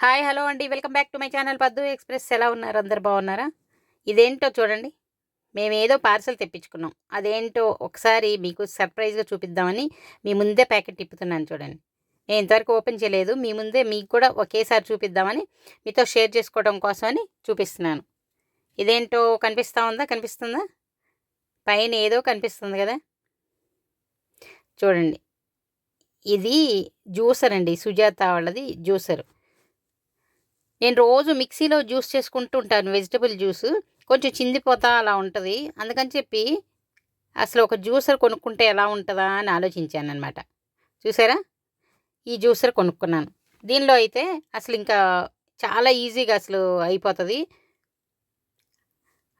Hi hello అండి. Welcome back to my channel. Paddu express. ఎలా ఉన్నారు? అందరు బాగున్నారా? ఇదేంటో చూడండి. మేము ఏదో పార్సల్ తెప్పించుకున్నాం. అదేంటో ఒకసారి మీకు సర్ప్రైజ్గా చూపిద్దామని మీ ముందే ప్యాకెట్ తిప్పుతున్నాను చూడండి. నేను ఇంతవరకు ఓపెన్ చేయలేదు. మీ ముందే మీకు కూడా ఒకేసారి చూపిద్దామని మీతో షేర్ చేసుకోవడం కోసమని చూపిస్తున్నాను. ఇదేంటో కనిపిస్తూ ఉందా? కనిపిస్తుందా? పైన ఏదో కనిపిస్తుంది కదా? చూడండి. ఇది జ్యూసర్ అండి. సుజాత వాళ్ళది జ్యూసర్. నేను రోజు మిక్సీలో జ్యూస్ చేసుకుంటూ ఉంటాను వెజిటబుల్ జ్యూస్. కొంచెం చిందిపోతా అలా ఉంటుంది. అందుకని చెప్పి అసలు ఒక జ్యూసర్ కొనుక్కుంటే ఎలా ఉంటుందా అని ఆలోచించాను అనమాట చూసారా? ఈ జ్యూసర్ కొనుక్కున్నాను. దీనిలో అయితే అసలు ఇంకా చాలా ఈజీగా అసలు అయిపోతుంది.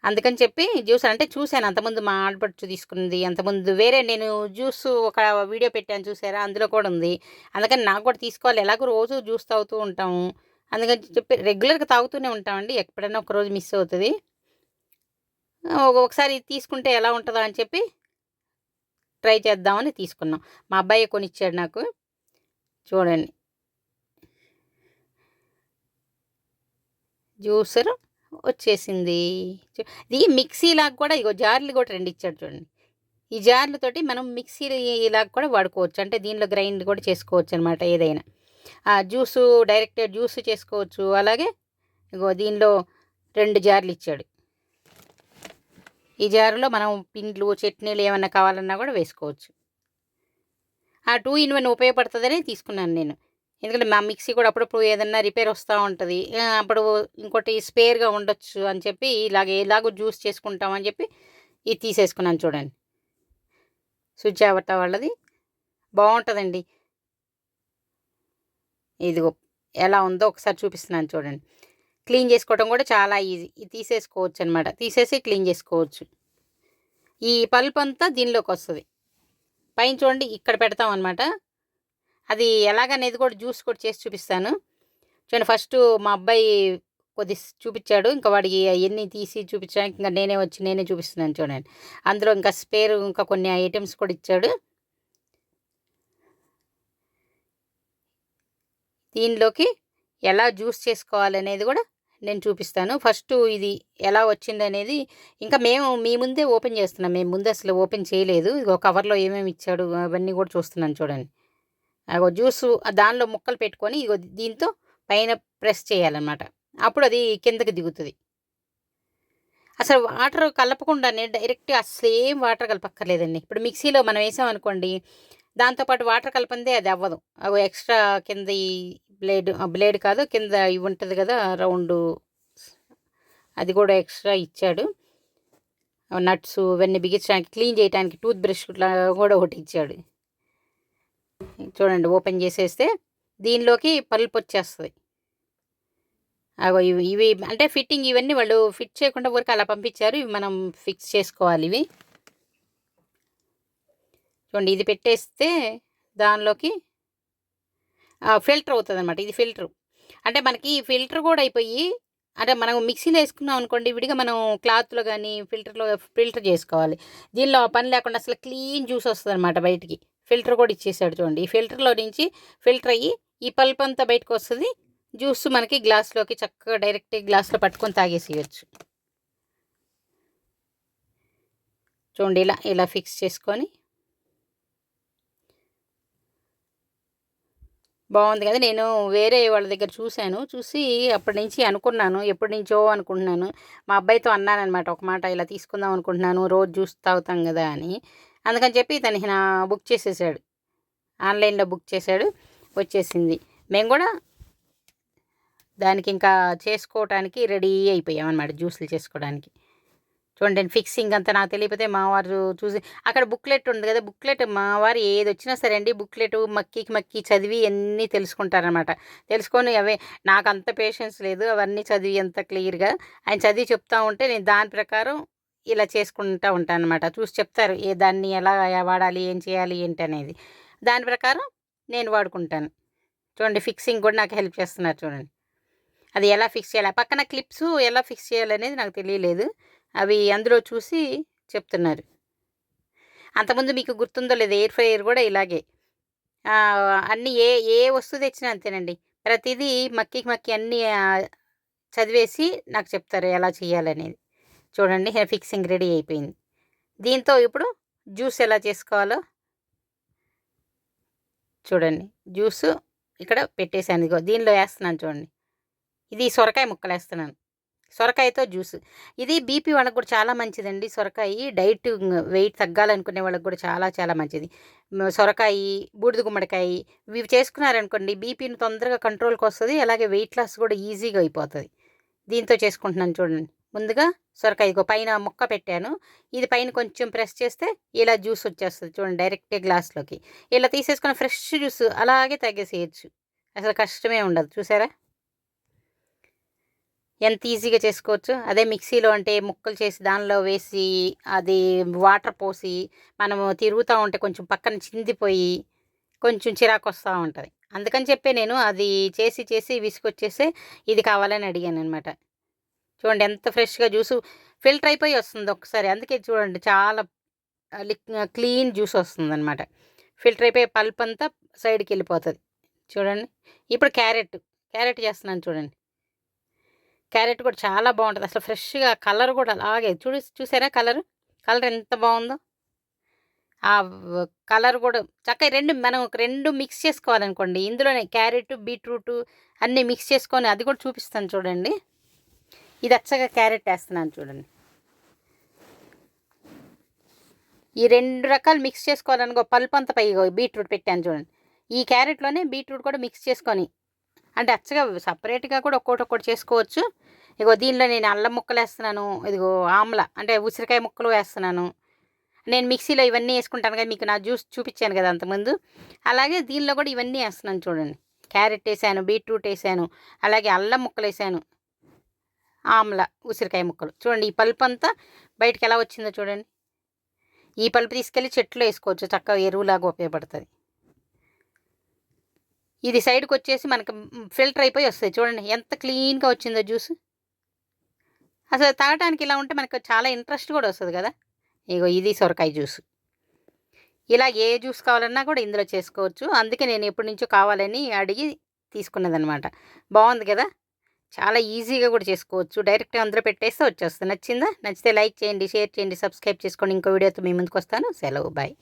అందుకని చెప్పి జ్యూస్ అంటే చూశాను. అంతకుముందు మా ఆడపడుచు తీసుకుంది అంతకుముందు వేరే నేను జ్యూస్ ఒక వీడియో పెట్టాను చూసారా? అందులో కూడా ఉంది. అందుకని నాకు కూడా తీసుకోవాలి. ఎలాగో రోజు జ్యూస్ తాగుతూ ఉంటాము. అందుకని చెప్పి రెగ్యులర్గా తాగుతూనే ఉంటామండి. ఎప్పుడైనా ఒకరోజు మిస్ అవుతుంది. ఒకసారి తీసుకుంటే ఎలా ఉంటుందా అని చెప్పి ట్రై చేద్దామని తీసుకున్నాం. మా అబ్బాయి కొనిచ్చాడు నాకు. చూడండి. జ్యూసర్ వచ్చేసింది. ఇది మిక్సీలాగా కూడా ఇగో జార్లు కూడా రెండు ఇచ్చాడు చూడండి. ఈ జార్లతోటి మనం మిక్సీ ఇలాగ కూడా వాడుకోవచ్చు. అంటే దీనిలో గ్రైండ్ కూడా చేసుకోవచ్చు అనమాట ఏదైనా. జ్యూసు డైరెక్ట్ జ్యూస్ చేసుకోవచ్చు. అలాగే ఇగో దీనిలో రెండు జార్లు ఇచ్చాడు. ఈ జారులో మనం పిండ్లు చట్నీలు ఏమన్నా కావాలన్నా కూడా వేసుకోవచ్చు. ఆ టూ ఇన్ వన్ ఉపయోగపడుతుందని తీసుకున్నాను నేను. ఎందుకంటే మా మిక్సీ కూడా అప్పుడప్పుడు ఏదన్నా రిపేర్ వస్తూ ఉంటుంది. అప్పుడు ఇంకోటి స్పేర్గా ఉండొచ్చు అని చెప్పి ఇలాగ ఎలాగో జ్యూస్ చేసుకుంటామని చెప్పి ఇది తీసేసుకున్నాను చూడండి. స్విచ్ సుజావత వాళ్ళది. బాగుంటుందండి. ఇదిగో ఎలా ఉందో ఒకసారి చూపిస్తున్నాను చూడండి. క్లీన్ చేసుకోవడం కూడా చాలా ఈజీ. ఇది తీసేసుకోవచ్చు అనమాట తీసేసి క్లీన్ చేసుకోవచ్చు. ఈ పల్ప్ అంతా దీనిలోకి వస్తుంది. పైన చూడండి ఇక్కడ పెడతాం అనమాట అది ఎలాగనేది కూడా జ్యూస్ కూడా చేసి చూపిస్తాను. చూడండి ఫస్ట్ మా అబ్బాయి కొద్ది చూపించాడు. ఇంకా వాడికి అవన్నీ తీసి చూపించడానికి ఇంకా నేనే వచ్చి నేనే చూపిస్తున్నాను చూడండి. అందులో ఇంకా స్పేర్ ఇంకా కొన్ని ఐటమ్స్ కూడా ఇచ్చాడు. దీనిలోకి ఎలా జ్యూస్ చేసుకోవాలనేది కూడా నేను చూపిస్తాను. ఫస్ట్ ఇది ఎలా వచ్చింది అనేది ఇంకా మేము మీ ముందే ఓపెన్ చేస్తున్నాం. మేము ముందే అసలు ఓపెన్ చేయలేదు. ఇదిగో కవర్లో ఏమేమి ఇచ్చాడు అవన్నీ కూడా చూస్తున్నాను చూడండి. అగో జ్యూస్ దానిలో ముక్కలు పెట్టుకొని ఇగో దీంతో పైన ప్రెస్ చేయాలన్నమాట. అప్పుడు అది కిందకి దిగుతుంది. అసలు వాటర్ కలపకుండానే డైరెక్ట్ అసలు ఏం వాటర్ కలపక్కర్లేదండి. ఇప్పుడు మిక్సీలో మనం వేసామనుకోండి దాంతోపాటు వాటర్ కలపందే అది అవ్వదు. అవి ఎక్స్ట్రా కింద ఈ బ్లేడ్ బ్లేడ్ కాదు కింద ఇవి ఉంటుంది కదా రౌండ్ అది కూడా ఎక్స్ట్రా ఇచ్చాడు. నట్స్ ఇవన్నీ బిగించడానికి క్లీన్ చేయడానికి టూత్ బ్రష్ కూడా ఒకటి ఇచ్చాడు. చూడండి ఓపెన్ చేసేస్తే దీనిలోకి పల్పు వచ్చేస్తుంది అగో ఇవి ఇవి అంటే ఫిట్టింగ్ ఇవన్నీ వాళ్ళు ఫిట్ చేయకుండా ఊరికి అలా పంపించారు ఇవి మనం ఫిక్స్ చేసుకోవాలి ఇవి. చూడండి ఇది పెట్టేస్తే దానిలోకి ఫిల్టర్ అవుతుంది అనమాట ఇది ఫిల్టర్. అంటే మనకి ఫిల్టర్ కూడా అయిపోయి అంటే మనం మిక్సీలో వేసుకున్నాం అనుకోండి విడిగా మనం క్లాత్లో కానీ ఫిల్టర్లో ఫిల్టర్ చేసుకోవాలి. దీనిలో పని లేకుండా అసలు క్లీన్ జ్యూస్ వస్తుంది అనమాట బయటికి. ఫిల్టర్ కూడా ఇచ్చేసాడు చూడండి. ఈ ఫిల్టర్లో నుంచి ఫిల్టర్ అయ్యి ఈ పల్ప్ అంతా బయటకు వస్తుంది. జ్యూస్ మనకి గ్లాస్లోకి చక్కగా డైరెక్ట్ గ్లాస్లో పట్టుకొని తాగేసేయచ్చు. చూడండి ఇలా ఇలా ఫిక్స్ చేసుకొని బాగుంది కదా. నేను వేరే వాళ్ళ దగ్గర చూశాను. చూసి అప్పటి నుంచి అనుకున్నాను. ఎప్పటి నుంచో అనుకుంటున్నాను. మా అబ్బాయితో అన్నానమాట ఒక మాట ఇలా తీసుకుందాం అనుకుంటున్నాను. రోజు జ్యూస్ తాగుతాం కదా అని. అందుకని చెప్పి తనకి నా బుక్ చేసేసాడు. ఆన్లైన్లో బుక్ చేశాడు. వచ్చేసింది. మేము కూడా దానికి ఇంకా చేసుకోవటానికి రెడీ అయిపోయాం అనమాట జ్యూసులు చేసుకోవడానికి. చూడండి ఫిక్సింగ్ అంతా నాకు తెలియకపోతే మా వారు చూసి అక్కడ బుక్లెట్ ఉంది కదా బుక్లెట్ మావారు ఏది వచ్చినా సరే అండి బుక్లెట్ మక్కికి మక్కి చదివి అన్నీ తెలుసుకుంటారనమాట తెలుసుకొని అవే నాకు అంత పేషెన్స్ లేదు అవన్నీ చదివి అంత క్లియర్గా ఆయన చదివి చెప్తా ఉంటే నేను దాని ప్రకారం ఇలా చేసుకుంటూ ఉంటాను అనమాట చూసి చెప్తారు ఏ దాన్ని ఎలా వాడాలి ఏం చేయాలి ఏంటి అనేది. దాని ప్రకారం నేను వాడుకుంటాను. చూడండి ఫిక్సింగ్ కూడా నాకు హెల్ప్ చేస్తున్నారు చూడండి. అది ఎలా ఫిక్స్ చేయాలి పక్కన క్లిప్స్ ఎలా ఫిక్స్ చేయాలనేది నాకు తెలియలేదు. అవి అందులో చూసి చెప్తున్నారు. అంతకుముందు మీకు గుర్తుందో లేదు ఎయిర్ ఫ్రైయర్ కూడా ఇలాగే. అన్ని ఏ ఏ వస్తువు తెచ్చినా అంతేనండి. ప్రతిదీ మక్కికి మక్కి అన్నీ చదివేసి నాకు చెప్తారు ఎలా చేయాలనేది. చూడండి ఫిక్సింగ్ రెడీ అయిపోయింది. దీంతో ఇప్పుడు జ్యూస్ ఎలా చేసుకోవాలో చూడండి. జ్యూస్ ఇక్కడ పెట్టేశాను. ఇదిగో దీనిలో వేస్తున్నాను చూడండి. ఇది సొరకాయ ముక్కలు వేస్తున్నాను సొరకాయతో జ్యూస్. ఇది బీపీ వాళ్ళకి కూడా చాలా మంచిదండి. సొరకాయ డైట్ వెయిట్ తగ్గాలనుకునే వాళ్ళకి కూడా చాలా చాలా మంచిది. సొరకాయ బూడిద గుమ్మడికాయ ఇవి చేసుకున్నారనుకోండి బీపీని తొందరగా కంట్రోల్కి వస్తుంది అలాగే వెయిట్ లాస్ కూడా ఈజీగా అయిపోతుంది. దీంతో చేసుకుంటున్నాను చూడండి. ముందుగా సొరకాయ ఇగో పైన ముక్క పెట్టాను. ఇది పైన కొంచెం ప్రెస్ చేస్తే ఇలా జ్యూస్ వచ్చేస్తుంది చూడండి డైరెక్ట్గా గ్లాస్లోకి. ఇలా తీసేసుకుని ఫ్రెష్ జ్యూస్ అలాగే తగ్గేసేయచ్చు అసలు కష్టమే ఉండదు. చూసారా? ఎంత ఈజీగా చేసుకోవచ్చు? అదే మిక్సీలో అంటే ముక్కలు చేసి దానిలో వేసి అది వాటర్ పోసి మనము తిరుగుతూ ఉంటే కొంచెం పక్కన చిందిపోయి కొంచెం చిరాకు వస్తూ ఉంటుంది. అందుకని చెప్పే నేను అది చేసి చేసి విసుకొచ్చేసి ఇది కావాలని అడిగాను అనమాట చూడండి ఎంత ఫ్రెష్గా జ్యూస్ ఫిల్టర్ అయిపోయి వస్తుంది ఒకసారి అందుకే చూడండి చాలా క్లీన్ జ్యూస్ వస్తుంది అనమాట ఫిల్టర్ అయిపోయి పల్ప్ అంతా సైడ్కి వెళ్ళిపోతుంది. చూడండి. ఇప్పుడు క్యారెట్ క్యారెట్ చేస్తున్నాను చూడండి. క్యారెట్ కూడా చాలా బాగుంటుంది. అసలు ఫ్రెష్గా కలర్ కూడా అలాగే చూడు చూసారా కలర్? కలర్ ఎంత బాగుందో. ఆ కలర్ కూడా చక్కగా రెండు మనం ఒక రెండు మిక్స్ చేసుకోవాలనుకోండి. ఇందులోనే క్యారెట్ బీట్రూట్ అన్నీ మిక్స్ చేసుకొని అది కూడా చూపిస్తాను చూడండి. ఇది అచ్చగా క్యారెట్ వేస్తున్నాను చూడండి. ఈ రెండు రకాలు మిక్స్ చేసుకోవాలనుకో పల్పు అంత పై బీట్రూట్ పెట్టాను చూడండి. ఈ క్యారెట్లోనే బీట్రూట్ కూడా మిక్స్ చేసుకొని అంటే అచ్చగా సపరేట్గా కూడా ఒక్కోటి ఒక్కటి చేసుకోవచ్చు. ఇగో దీనిలో నేను అల్లం ముక్కలు వేస్తున్నాను ఇదిగో ఆమ్ల అంటే ఉసిరికాయ ముక్కలు వేస్తున్నాను. నేను మిక్సీలో ఇవన్నీ వేసుకుంటాను కదా మీకు నా జ్యూస్ చూపించాను కదా అంతకుముందు. అలాగే దీనిలో కూడా ఇవన్నీ వేస్తున్నాను చూడండి. క్యారెట్ వేసాను బీట్రూట్ వేసాను అలాగే అల్లం ముక్కలు వేసాను. ఆమ్ల ఉసిరికాయ ముక్కలు. చూడండి ఈ పల్పు అంతా బయటకు ఎలా వచ్చిందో చూడండి. ఈ పల్పు తీసుకెళ్ళి చెట్లు వేసుకోవచ్చు చక్కగా ఎరువులాగా ఉపయోగపడుతుంది. ఇది సైడ్కి వచ్చేసి మనకు ఫిల్టర్ అయిపోయి వస్తుంది. చూడండి ఎంత క్లీన్గా వచ్చిందో జ్యూస్ అసలు తాగటానికి ఇలా ఉంటే మనకు చాలా ఇంట్రెస్ట్ కూడా వస్తుంది కదా. ఇగో ఇది సొరకాయ జ్యూస్ ఇలా ఏ జ్యూస్ కావాలన్నా కూడా ఇందులో చేసుకోవచ్చు. అందుకే నేను ఎప్పటి నుంచో కావాలని అడిగి తీసుకున్నదనమాట బాగుంది కదా? చాలా ఈజీగా కూడా చేసుకోవచ్చు. డైరెక్ట్గా అందరూ పెట్టేస్తే వచ్చేస్తుంది. నచ్చిందా? నచ్చితే లైక్ చేయండి షేర్ చేయండి సబ్స్క్రైబ్ చేసుకోండి. ఇంకో వీడియోతో మీ ముందుకు వస్తాను. సెలవు బాయ్